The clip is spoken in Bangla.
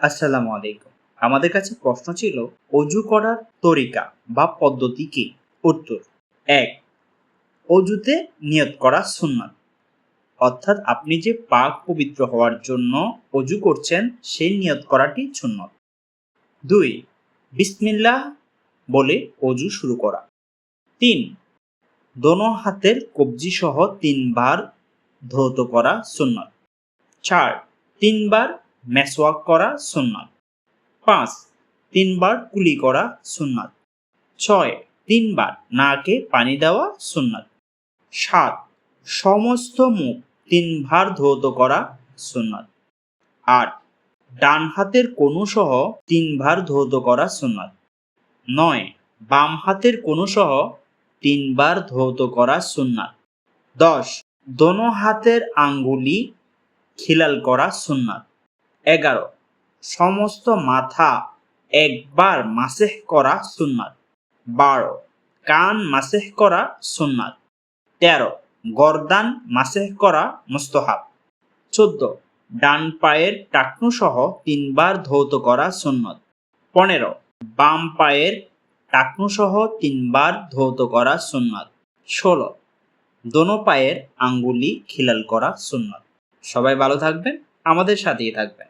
আসসালামু আলাইকুম। আমাদের কাছে প্রশ্ন ছিল, অজু করার তরিকা বা পদ্ধতি কি? উত্তর, এক, অজুতে নিয়ত করা সুন্নাত। অর্থাৎ আপনি যে পাক পবিত্র হওয়ার জন্য অজু করছেন, সেই নিয়ত করাটি সুন্নত। দুই, বিসমিল্লাহ বলে অজু শুরু করা। তিন, দোনো হাতের কবজি সহ তিনবার ধৌত করা সুন্নত। চার, তিনবার মেসওয়াক করা সুন্নাত। পাঁচ, তিনবার কুলি করা সুন্নাত। ছয়, তিনবার নাকে পানি দেওয়া সুন্নাত। সাত, সমস্ত মুখ তিনবার ধৌত করা সুন্নাত। আট, ডান হাতের কনু সহ তিনবার ধৌত করা সুন্নাত। নয়, বাম হাতের কনু সহ তিনবার ধৌত করা সুন্নাত। দশ, দোনো হাতের আঙ্গুলি খিলাল করা সুন্নাত। এগারো। সমস্ত মাথা একবার মাসেহ করা সুন্নাত। বারো। কান মাসেহ করা সুন্নাত। তেরো। গরদান মাসেহ করা মুস্তহাব। চোদ্দ। ডান পায়ের টাকনু সহ তিনবার ধৌত করা সুন্নত। পনেরো। বাম পায়ের টাকনু সহ তিনবার ধৌত করা সুন্নত। ষোলো। দোনো পায়ের আঙ্গুলি খিলাল করা সুন্নত। সবাই ভালো থাকবেন, আমাদের সাথেই থাকবেন।